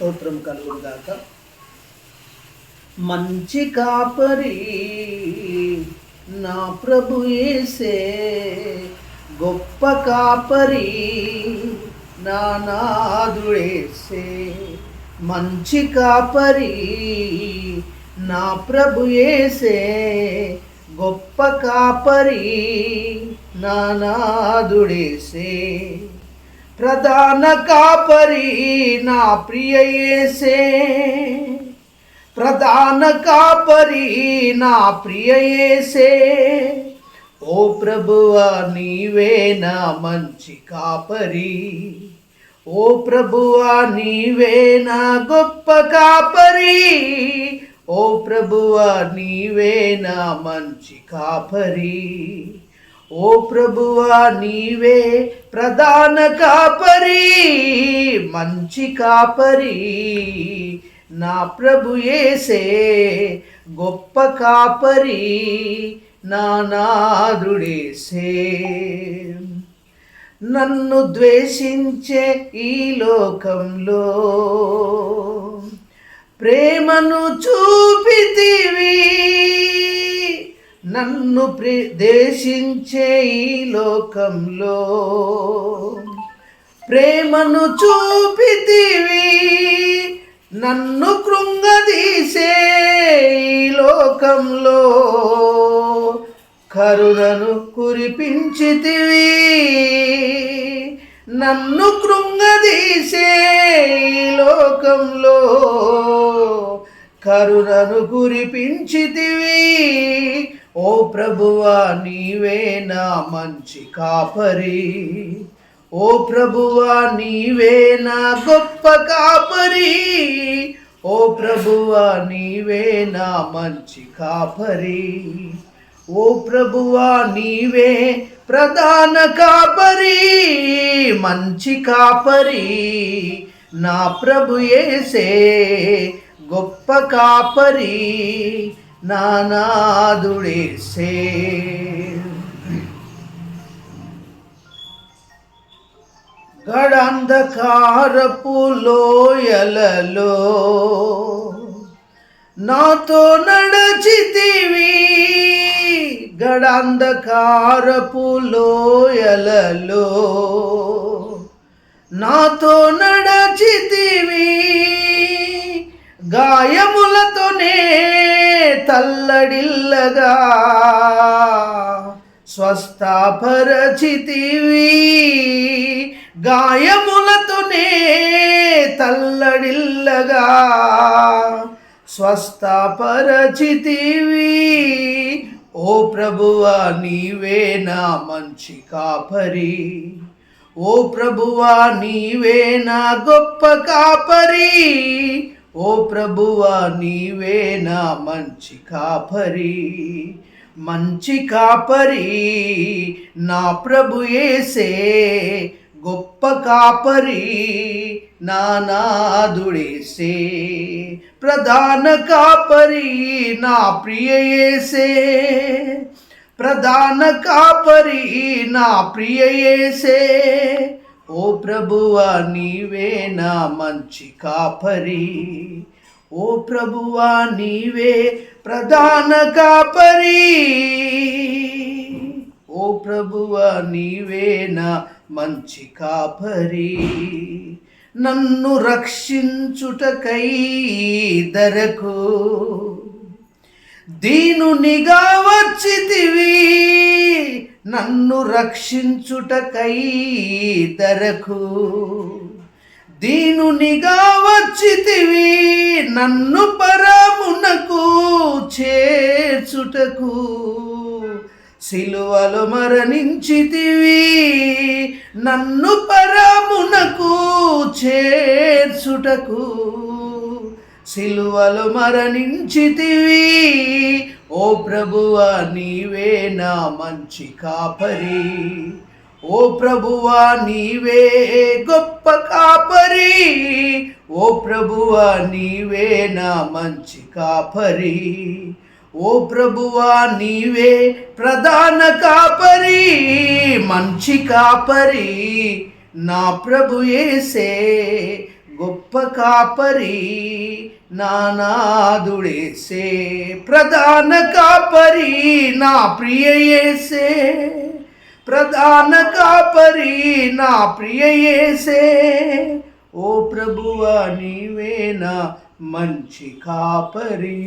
స్తోత్రం కలుగుగాక మంచి కాపరి నా ప్రభు ఏసే గొప్ప కాపరి నా నాదుడేసే మంచి కాపరి నా ప్రభు ఏసే గొప్ప కాపరి నా నాదుడేసే ప్రధాన కాపరి నా ప్రియ ప్రధాన కాపరి నా ప్రియ ఓ ప్రభువా నీవే నా మంచి కాపరి. ఓ ప్రభువా నీవే నా గొప్ప కాపరి. ఓ ప్రభువా నీవే నా మంచి కాపరి. ఓ ప్రభువా నీవే ప్రధాన కాపరి మంచి కాపరి. నా ప్రభుయేసే గొప్ప కాపరి నానాదుడేసే నన్ను ద్వేషించే ఈ లోకంలో ప్రేమను చూపితివి. నన్ను ప్రదేశించే ఈ లోకంలో ప్రేమను చూపితివి నన్ను కృంగదీసే ఈ లోకంలో కరుణను కురిపించితివి నన్ను కృంగదీసే ఈ లోకంలో కరుణను కురిపించితివి ఓ ప్రభువా నీవే నా మంచి కాపరి. ఓ ప్రభువా నీవే నా గొప్ప కాపరి. ఓ ప్రభువా నీవే నా మంచి కాపరి. ఓ ప్రభువా నీవే ప్రధాన కాపరి. మంచి కాపరి. నా ప్రభు ఏసే గొప్ప కాపరి. నా నాదుడేసే గడంధకారపు లోయలలో నాతో నడచితివి. గడంధకారపు లోయలలో నాతో నడచితివి. గాయములతోనే తల్లడిల్లగా స్వస్థపరచితివి. గాయములతోనే తల్లడిల్లగా స్వస్థపరచితివి. ఓ ప్రభువా నీవే నా మంచి కాపరి. ఓ ప్రభువా నీవే నా గొప్ప కాపరి. ఓ ప్రభువా నీవేనా మంచి కాపరి. మంచి కాపరి నా ప్రభు ఏసే గొప్ప కాపరి నానాదుడేసే ప్రధాన కాపరి నా ప్రియ యేసే. ప్రధాన కాపరి నా ప్రియ యేసే. ఓ ప్రభువా నీవే నా మంచి కాపరి. ఓ ప్రభువా నీవే ప్రధాన కాపరి. ఓ ప్రభువా నీవే నా మంచి కాపరి. నన్ను రక్షించుటకై ధరకు దీనునిగా వచ్చితివి. నన్ను రక్షించుటకై ధరకు. దీనునిగా వచ్చితివి నన్ను పరమునకు చేర్చుటకు. సిలువలు మరణించితివి నన్ను పరమునకు చేర్చుటకు. సిలువలు మరణించితివి ఓ ప్రభువా నీవే నా మంచి కాపరి. ఓ ప్రభువా నీవే గొప్ప కాపరి. ఓ ప్రభువా నీవే నా మంచి కాపరి. ఓ ప్రభువా నీవే ప్రధాన కాపరి. మంచి కాపరి నా ప్రభు ఏసే గొప్ప కాపరి నానాదుడేసే ప్రధాన కాపరి నా ప్రియయేసే ప్రధాన కాపరి నా ప్రియయేసే ఓ ప్రభువా నీవేనా మంచి కాపరి.